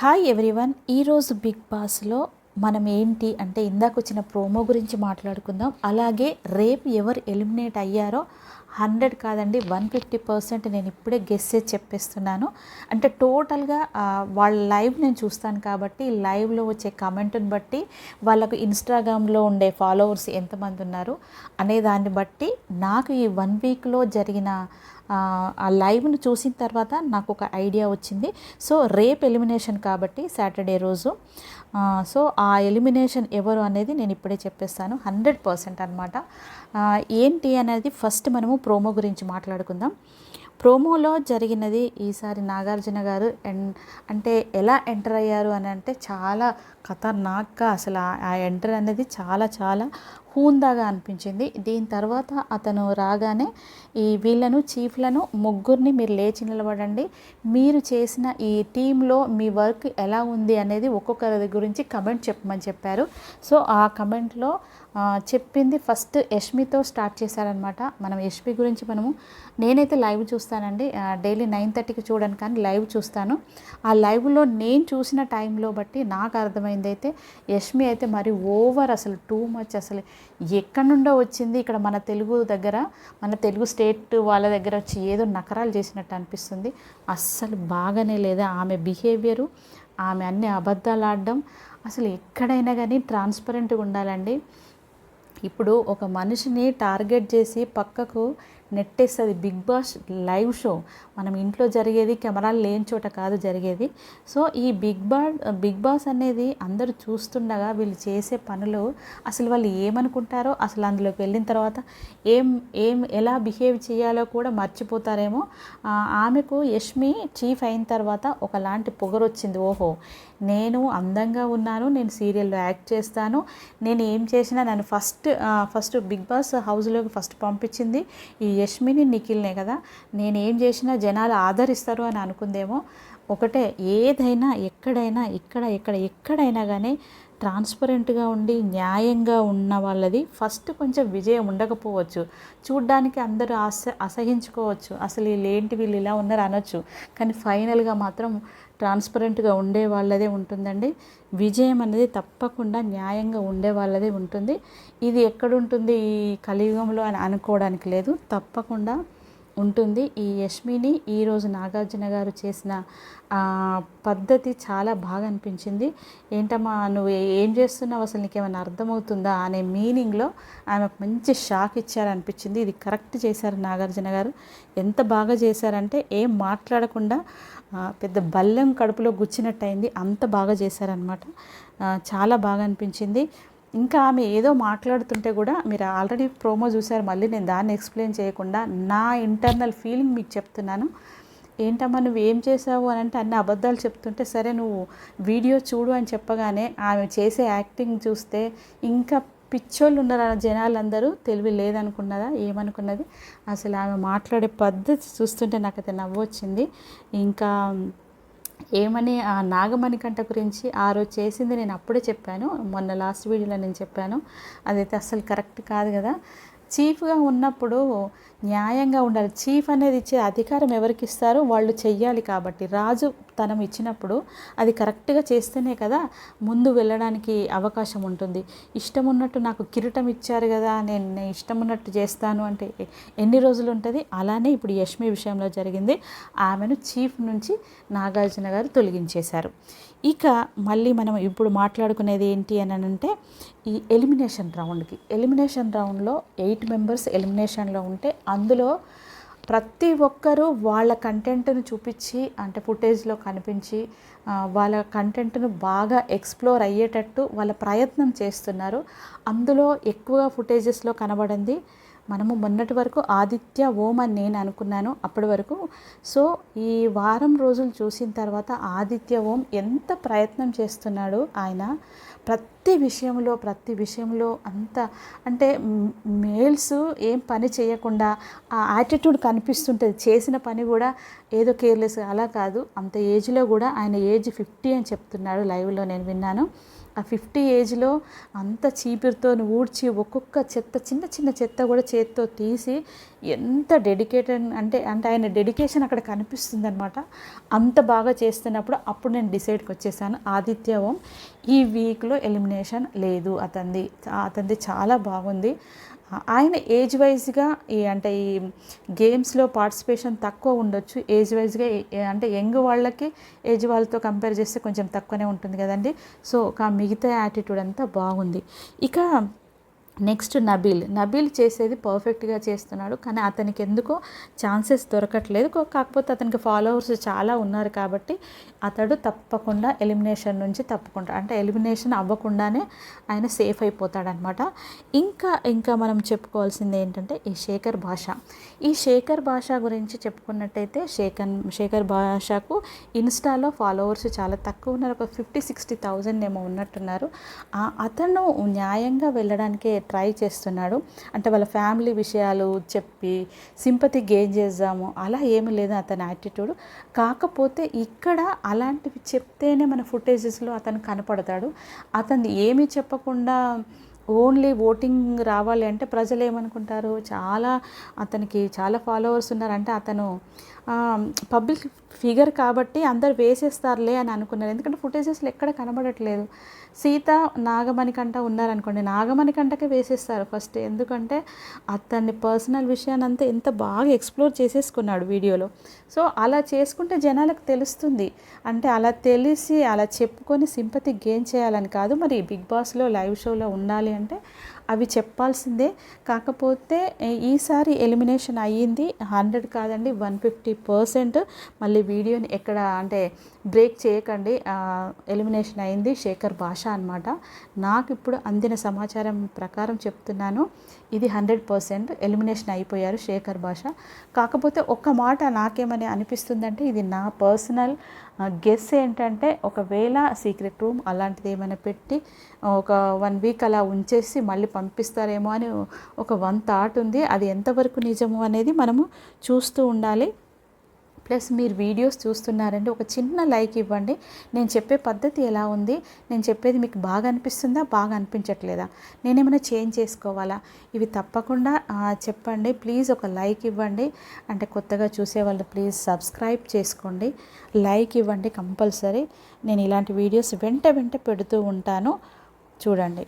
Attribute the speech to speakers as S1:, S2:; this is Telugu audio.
S1: హాయ్ ఎవ్రీవన్ ఈరోజు బిగ్ బాస్లో మనం ఏంటి అంటే ఇందాక వచ్చిన ప్రోమో గురించి మాట్లాడుకుందాం. అలాగే రేపు ఎవరు ఎలిమినేట్ అయ్యారో హండ్రెడ్ కాదండి వన్ ఫిఫ్టీ పర్సెంట్ నేను ఇప్పుడే గెస్ చేసి చెప్పేస్తున్నాను. అంటే టోటల్గా వాళ్ళ లైవ్ నేను చూస్తాను కాబట్టి లైవ్లో వచ్చే కమెంట్ని బట్టి వాళ్ళకు ఇన్స్టాగ్రామ్లో ఉండే ఫాలోవర్స్ ఎంతమంది ఉన్నారు అనే దాన్ని బట్టి నాకు ఈ వన్ వీక్లో జరిగిన ఆ, లైవ్ను చూసిన తర్వాత నాకు ఒక ఐడియా వచ్చింది. సో రేపు ఎలిమినేషన్ కాబట్టి సాటర్డే రోజు. సో ఆ ఎలిమినేషన్ ఎవరు అనేది నేను ఇప్పుడే చెప్పేస్తాను. హండ్రెడ్ పర్సెంట్ అనమాట ఏంటి అనేది ఫస్ట్ మనము ప్రోమో గురించి మాట్లాడుకుందాం. ప్రోమోలో జరిగినది ఈసారి నాగార్జున గారు ఎన్ అంటే ఎలా ఎంటర్ అయ్యారు అని అంటే చాలా ఖతర్నాక్గా అసలు ఆ ఎంటర్ అనేది చాలా చాలా హూందాగా అనిపించింది. దీని తర్వాత అతను రాగానే ఈ వీళ్ళను చీఫ్లను ముగ్గురిని మీరు లేచి నిలబడండి. మీరు చేసిన ఈ టీంలో మీ వర్క్ ఎలా ఉంది అనేది ఒక్కొక్కరి గురించి కమెంట్ చెప్పమని చెప్పారు. సో ఆ కమెంట్లో చెప్పింది ఫస్ట్ యష్మితో స్టార్ట్ చేశారనమాట మనం యష్మి గురించి మనము నేనైతే లైవ్ చూస్తానండి. డైలీ నైన్ థర్టీకి చూడను కానీ లైవ్ చూస్తాను. ఆ లైవ్లో నేను చూసిన టైంలో బట్టి నాకు అర్థమైంది అయితే యష్మి అయితే మరి ఓవర్ అసలు టూ మచ్ అసలు ఎక్కడి నుండో వచ్చింది ఇక్కడ మన తెలుగు దగ్గర మన తెలుగు స్టేట్ వాళ్ళ దగ్గర వచ్చి ఏదో నకరాలు చేసినట్టు అనిపిస్తుంది. అస్సలు బాగానే లేదా. ఆమె బిహేవియరు ఆమె అన్ని అబద్ధాలు ఆడడం. అసలు ఎక్కడైనా కానీ ట్రాన్స్పరెంట్గా ఉండాలండి. ఇప్పుడు ఒక మనిషిని టార్గెట్ చేసి పక్కకు నెట్టేస్తుంది. Bigg Boss live show. మనం ఇంట్లో జరిగేది కెమెరాలు లేని చోట కాదు జరిగేది. సో ఈ బిగ్ బా బిగ్ బాస్ అనేది అందరూ చూస్తుండగా వీళ్ళు చేసే పనులు అసలు వాళ్ళు ఏమనుకుంటారో అసలు అందులోకి వెళ్ళిన తర్వాత ఏం ఏం ఎలా బిహేవ్ చేయాలో కూడా మర్చిపోతారేమో. ఆమెకు యష్మి చీఫ్ అయిన తర్వాత ఒకలాంటి పొగరొచ్చింది. ఓహో నేను అందంగా ఉన్నాను నేను సీరియల్లో యాక్ట్ చేస్తాను నేను ఏం చేసినా నన్ను ఫస్ట్ ఫస్ట్ బిగ్ బాస్ హౌస్లోకి ఫస్ట్ పంపించింది ఈ యష్మిని నిఖిల్నే కదా? నేను ఏం చేసినా జనాలు ఆదరిస్తారు అని అనుకుందేమో. ఒకటే ఏదైనా ఎక్కడైనా ఇక్కడ ఎక్కడ ఎక్కడైనా కానీ ట్రాన్స్పరెంట్గా ఉండి న్యాయంగా ఉన్న వాళ్ళది ఫస్ట్ కొంచెం విజయం ఉండకపోవచ్చు. చూడ్డానికి అందరూ అస అసహించుకోవచ్చు. అసలు వీళ్ళేంటి వీళ్ళు ఇలా ఉన్నారు అనొచ్చు. కానీ ఫైనల్గా మాత్రం ట్రాన్స్పరెంట్గా ఉండే వాళ్ళదే ఉంటుందండి. విజయం అనేది తప్పకుండా న్యాయంగా ఉండే వాళ్ళదే ఉంటుంది. ఇది ఎక్కడుంటుంది ఈ కలియుగంలో అని అనుకోవడానికి లేదు. తప్పకుండా ఉంటుంది. ఈ యష్మిని ఈరోజు నాగార్జున గారు చేసిన పద్ధతి చాలా బాగా అనిపించింది. ఏంటమ్మా నువ్వు ఏం చేస్తున్నావు? అసలు నీకేమైనా అర్థమవుతుందా? అనే మీనింగ్లో ఆమెకు మంచి షాక్ ఇచ్చారనిపించింది. ఇది కరెక్ట్ చేశారు నాగార్జున గారు. ఎంత బాగా చేశారంటే ఏం మాట్లాడకుండా పెద్ద బల్లెం కడుపులో గుచ్చినట్టు అయింది అంత బాగా చేశారనమాట చాలా బాగా అనిపించింది. ఇంకా ఆమె ఏదో మాట్లాడుతుంటే కూడా మీరు ఆల్రెడీ ప్రోమో చూశారు మళ్ళీ నేను దాన్ని ఎక్స్ప్లెయిన్ చేయకుండా నా ఇంటర్నల్ ఫీలింగ్ మీకు చెప్తున్నాను. ఏంటమ్మా నువ్వు ఏం చేసావు అని అంటే అన్ని అబద్ధాలు చెప్తుంటే సరే నువ్వు వీడియో చూడు అని చెప్పగానే ఆమె చేసే యాక్టింగ్ చూస్తే ఇంకా పిచ్చోళ్ళు ఉన్నారు ఆ జనాలందరూ తెలివి లేదనుకున్నదా ఏమనుకున్నది? అసలు ఆమె మాట్లాడే పద్ధతి చూస్తుంటే నాకైతే నవ్వు వచ్చింది ఇంకా ఏమని ఆ నాగమణికంఠ గురించి ఆ రోజు చేసింది నేను అప్పుడే చెప్పాను. మొన్న లాస్ట్ వీడియోలో నేను చెప్పాను. అదైతే అస్సలు కరెక్ట్ కాదు కదా. చీఫ్గా ఉన్నప్పుడు న్యాయంగా ఉండాలి. చీఫ్ అనేది ఇచ్చే అధికారం ఎవరికి ఇస్తారో వాళ్ళు చెయ్యాలి కాబట్టి. రాజు తనం ఇచ్చినప్పుడు అది కరెక్ట్గా చేస్తేనే కదా ముందు వెళ్ళడానికి అవకాశం ఉంటుంది. ఇష్టం ఉన్నట్టు నాకు కిరీటం ఇచ్చారు కదా నేను నేను ఇష్టం ఉన్నట్టు చేస్తాను అంటే ఎన్ని రోజులు ఉంటుంది? అలానే ఇప్పుడు యష్మి విషయంలో జరిగింది. ఆమెను చీఫ్ నుంచి నాగార్జున గారు తొలగించేశారు. ఇక మళ్ళీ మనం ఇప్పుడు మాట్లాడుకునేది ఏంటి అని అంటే ఈ ఎలిమినేషన్ రౌండ్కి. ఎలిమినేషన్ రౌండ్లో ఎయిట్ మెంబర్స్ ఎలిమినేషన్లో ఉంటే అందులో ప్రతి ఒక్కరూ వాళ్ళ కంటెంట్ను చూపించి అంటే ఫుటేజ్లో కనిపించి వాళ్ళ కంటెంట్ను బాగా ఎక్స్ప్లోర్ అయ్యేటట్టు వాళ్ళ ప్రయత్నం చేస్తున్నారు. అందులో ఎక్కువగా ఫుటేజెస్లో కనబడింది మనము మొన్నటి వరకు ఆదిత్య ఓం అని నేను అనుకున్నాను అప్పటి వరకు. సో ఈ వారం రోజులు చూసిన తర్వాత ఆదిత్య ఓం ఎంత ప్రయత్నం చేస్తున్నాడు ఆయన. ప్రతి ప్రతి విషయంలో ప్రతి విషయంలో అంత అంటే మేల్స్ ఏం పని చేయకుండా ఆ యాటిట్యూడ్ కనిపిస్తుంటుంది. చేసిన పని కూడా ఏదో కేర్లెస్ అలా కాదు. అంత ఏజ్లో కూడా ఆయన ఏజ్ ఫిఫ్టీ అని చెప్తున్నాడు లైవ్లో నేను విన్నాను. ఆ ఫిఫ్టీ ఏజ్లో అంత చీపిరితో ఊడ్చి ఒక్కొక్క చెత్త చిన్న చిన్న చెత్త కూడా చేత్తో తీసి ఎంత డెడికేటెడ్ అంటే అంటే ఆయన డెడికేషన్ అక్కడ కనిపిస్తుంది అనమాట అంత బాగా చేస్తున్నప్పుడు అప్పుడు నేను డిసైడ్కి వచ్చేసాను. ఆదిత్య ఓం ఈ వీక్లో ఎలిమినేషన్ లేదు. అతనిది అతనిది చాలా బాగుంది. ఆయన ఏజ్ వైజ్గా ఈ అంటే ఈ గేమ్స్లో పార్టిసిపేషన్ తక్కువ ఉండొచ్చు. ఏజ్ వైజ్గా అంటే యంగ్ వాళ్ళకి ఏజ్ వాళ్ళతో కంపేర్ చేస్తే కొంచెం తక్కువనే ఉంటుంది కదండి. సో ఒక మిగతా యాటిట్యూడ్ అంతా బాగుంది. ఇక నెక్స్ట్ నబీల్. నబీల్ చేసేది పర్ఫెక్ట్గా చేస్తున్నాడు. కానీ అతనికి ఎందుకో ఛాన్సెస్ దొరకట్లేదు. కాకపోతే అతనికి ఫాలోవర్స్ చాలా ఉన్నారు కాబట్టి అతడు తప్పకుండా ఎలిమినేషన్ నుంచి తప్పకుండా అంటే ఎలిమినేషన్ అవ్వకుండానే ఆయన సేఫ్ అయిపోతాడనమాట ఇంకా ఇంకా మనం చెప్పుకోవాల్సింది ఏంటంటే ఈ శేఖర్ భాష. ఈ శేఖర్ భాష గురించి చెప్పుకున్నట్టయితే శేఖర్ శేఖర్ భాషకు ఇన్స్టాలో ఫాలోవర్స్ చాలా తక్కువ ఉన్నారు. ఒక ఫిఫ్టీ సిక్స్టీ థౌజండ్ ఏమో ఉన్నట్టున్నారు. అతను న్యాయంగా వెళ్ళడానికే ట్రై చేస్తున్నాడు. అంటే వాళ్ళ ఫ్యామిలీ విషయాలు చెప్పి సింపతి గెయిన్ చేద్దాము అలా ఏమి లేదు అతని యాటిట్యూడ్ కాకపోతే ఇక్కడ అలాంటివి చెప్తేనే మన ఫుటేజెస్లో అతను కనపడతాడు. అతను ఏమీ చెప్పకుండా ఓన్లీ ఓటింగ్ రావాలి అంటే ప్రజలు ఏమనుకుంటారు? చాలా అతనికి చాలా ఫాలోవర్స్ ఉన్నారంటే అతను పబ్లిక్ ఫిగర్ కాబట్టి అందరు వేసేస్తారులే అని అనుకున్నారు. ఎందుకంటే ఫుటేజెస్లో ఎక్కడ కనబడట్లేదు. సీత నాగమణి కంట ఉన్నారనుకోండి నాగమణి కంటకే వేసేస్తారు ఫస్ట్. ఎందుకంటే అతన్ని పర్సనల్ విషయాన్ని అంతా ఎంత బాగా ఎక్స్ప్లోర్ చేసేసుకున్నాడు వీడియోలో. సో అలా చేసుకుంటే జనాలకు తెలుస్తుంది. అంటే అలా తెలిసి అలా చెప్పుకొని సింపతి గెయిన్ చేయాలని కాదు. మరి బిగ్ బాస్లో లైవ్ షోలో ఉండాలి అంటే అవి చెప్పాల్సిందే. కాకపోతే ఈసారి ఎలిమినేషన్ అయ్యింది. హండ్రెడ్ కాదండి వన్ ఫిఫ్టీ పర్సెంట్. మళ్ళీ వీడియోని ఎక్కడ అంటే బ్రేక్ చేయకండి. ఎలిమినేషన్ అయింది శేఖర్ భాష అనమాట నాకు ఇప్పుడు అందిన సమాచారం ప్రకారం చెప్తున్నాను. ఇది హండ్రెడ్ పర్సెంట్. ఎలిమినేషన్ అయిపోయారు శేఖర్ భాష. కాకపోతే ఒక్క మాట నాకేమని అనిపిస్తుందంటే ఇది నా పర్సనల్ గెస్ ఏంటంటే ఒకవేళ సీక్రెట్ రూమ్ అలాంటిది ఏమైనా పెట్టి ఒక వన్ వీక్ అలా ఉంచేసి మళ్ళీ పంపిస్తారేమో అని ఒక వన్ థాట్ ఉంది. అది ఎంతవరకు నిజము అనేది మనము చూస్తూ ఉండాలి. ప్లస్ మీరు వీడియోస్ చూస్తున్నారంటే ఒక చిన్న లైక్ ఇవ్వండి. నేను చెప్పే పద్ధతి ఎలా ఉంది? నేను చెప్పేది మీకు బాగా అనిపిస్తుందా? బాగా అనిపించట్లేదా? నేనేమైనా చేంజ్ చేసుకోవాలా? ఇవి తప్పకుండా చెప్పండి. ప్లీజ్ ఒక లైక్ ఇవ్వండి. అంటే కొత్తగా చూసేవాళ్ళు ప్లీజ్ సబ్స్క్రైబ్ చేసుకోండి. లైక్ ఇవ్వండి కంపల్సరీ. నేను ఇలాంటి వీడియోస్ వెంట వెంట పెడుతూ ఉంటాను. చూడండి.